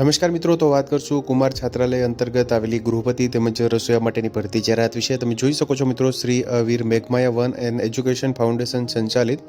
નમસ્કાર મિત્રો, તો વાત કરશું કુમાર છાત્રાલય અંતર્ગત આવેલી ગૃહપતિ તેમજ રસોઈયા માટેની ભરતી જાહેરાત વિશે. તમે જોઈ શકો છો મિત્રો, શ્રી વીર મેઘમાયા વન એન્ડ એજ્યુકેશન ફાઉન્ડેશન સંચાલિત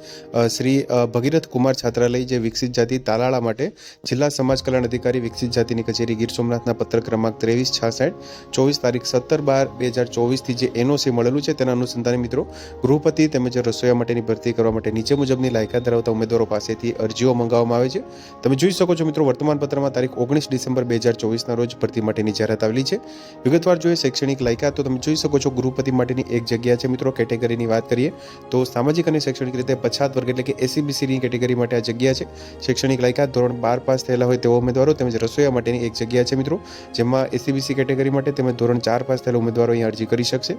શ્રી ભગીરથ કુમાર છાત્રાલય જે વિકસિત જાતિ તાલાળા માટે જિલ્લા સમાજ કલ્યાણ અધિકારી વિકસિત જાતિની કચેરી ગીર સોમનાથના પત્ર ક્રમાંક ત્રેવીસ છાસઠ ચોવીસ તારીખ સત્તર બાર બે હજાર ચોવીસથી જે એનઓસી મળેલું છે તેના અનુસંધાને મિત્રો, ગૃહપતિ તેમજ રસોઈયા માટેની ભરતી કરવા માટે નીચે મુજબની લાયકાત ધરાવતા ઉમેદવારો પાસેથી અરજીઓ મંગાવવામાં આવે છે. તમે જોઈ શકો છો મિત્રો વર્તમાન પત્રમાં તારીખ ઓગણીસ ડિસેમ્બર બે હજાર ચોવીસના રોજ ભરતી માટેની જાહેરાત આવેલી છે. વિગતવાર જોઈએ શૈક્ષણિક લાયકાત, તો તમે જોઈ શકો છો ગૃહપતિ માટેની એક જગ્યા છે. મિત્રો, કેટેગરીની વાત કરીએ, તો સામાજિક અને શૈક્ષણિક રીતે પછાત વર્ગ એટલે કે એસીબીસીની કેટેગરી માટે આ જગ્યા છે. શૈક્ષણિક લાયકાત ધોરણ બાર પાસ થયેલા હોય તેવા ઉમેદવારો તેમજ રસોઈયા માટેની એક જગ્યા છે, મિત્રો, જેમાં એસીબીસી કેટેગરી માટે તેમજ ધોરણ ચાર પાસ થયેલા ઉમેદવારો અહીં અરજી કરી શકશે.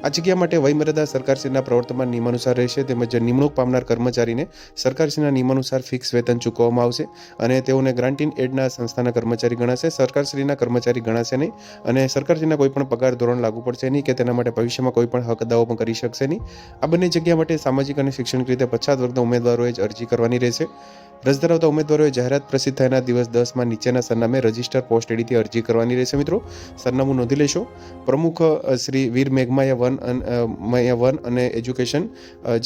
આ જગ્યા માટે વયમર્યાદા સરકારશ્રીના પ્રવર્તમાન નિયમાનુસાર રહેશે તેમજ નિમણૂક પામનાર કર્મચારીને સરકારશ્રીના નિયમાનુસાર ફિક્સ વેતન ચૂકવવામાં આવશે અને તેઓને ગ્રાન્ટીન એડના સંસ્થાના કર્મચારી ગણાશે, સરકારશ્રીના કર્મચારી ગણાશે નહીં અને સરકારશ્રીના કોઈ પણ પગાર ધોરણ લાગુ પડશે નહીં કે તેના માટે ભવિષ્યમાં કોઈ પણ હક દાવો પણ કરી શકશે નહીં. આ બંને જગ્યા માટે સામાજિક અને શૈક્ષણિક રીતે પછાત વર્ગના ઉમેદવારોએ જ અરજી કરવાની રહેશે. રસ ધરાવતા ઉમેદવારોએ જાહેરાત પ્રસિદ્ધ થયાના દિવસ દસમાં નીચેના સરનામે રજિસ્ટર પોસ્ટ એડીથી અરજી કરવાની રહેશે મિત્રો. સરનામું નોંધી લેશો. પ્રમુખ શ્રી વીર મેઘમાયા વન મયા વન અને એજ્યુકેશન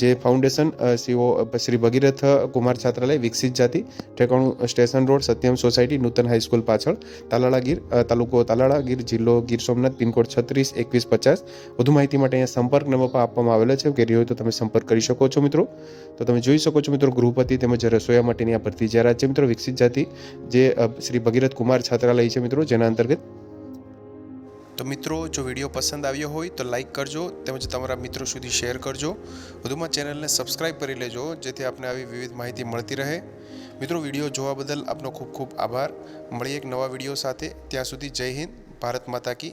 જે ફાઉન્ડેશન સીઓ શ્રી ભગીરથ કુમાર છાત્રાલય, વિકસિત જાતિ, ઠેકાણું station road, Satyam society, Nutan high school પાછળ તાલાળા ગીર તાલુકો તાલાળા ગીર જિલ્લો ગીર સોમનાથ, પિનકોડ છત્રીસ, એકવીસ, પચાસ. વધુ માહિતી માટે અહીંયા સંપર્ક નંબર પર આપવામાં આવેલો છે. કે હોય તો તમે સંપર્ક કરી શકો છો મિત્રો. તો તમે જોઈ શકો છો મિત્રો, ગૃહપતિ તેમજ રસોઈયા માટેની આ ભરતી જાહેરાત છે મિત્રો વિકસિત જાતિ, જે શ્રી ભગીરથ કુમાર છાત્રાલય છે મિત્રો, જેના અંતર્ગત. તો મિત્રો, જો વીડિયો પસંદ આવ્યો હોય તો લાઈક કરજો, તેમજ તમારા મિત્રો સુધી શેર કરજો. વધુમાં ચેનલને સબસ્ક્રાઇબ કરી લેજો, જેથી આપને આવી વિવિધ માહિતી મળતી રહે. મિત્રો, વીડિયો જોવા બદલ આપનો ખૂબ ખૂબ આભાર. મળીએ એક નવા વીડિયો સાથે. ત્યાં સુધી જય હિન્દ, ભારત માતા કી.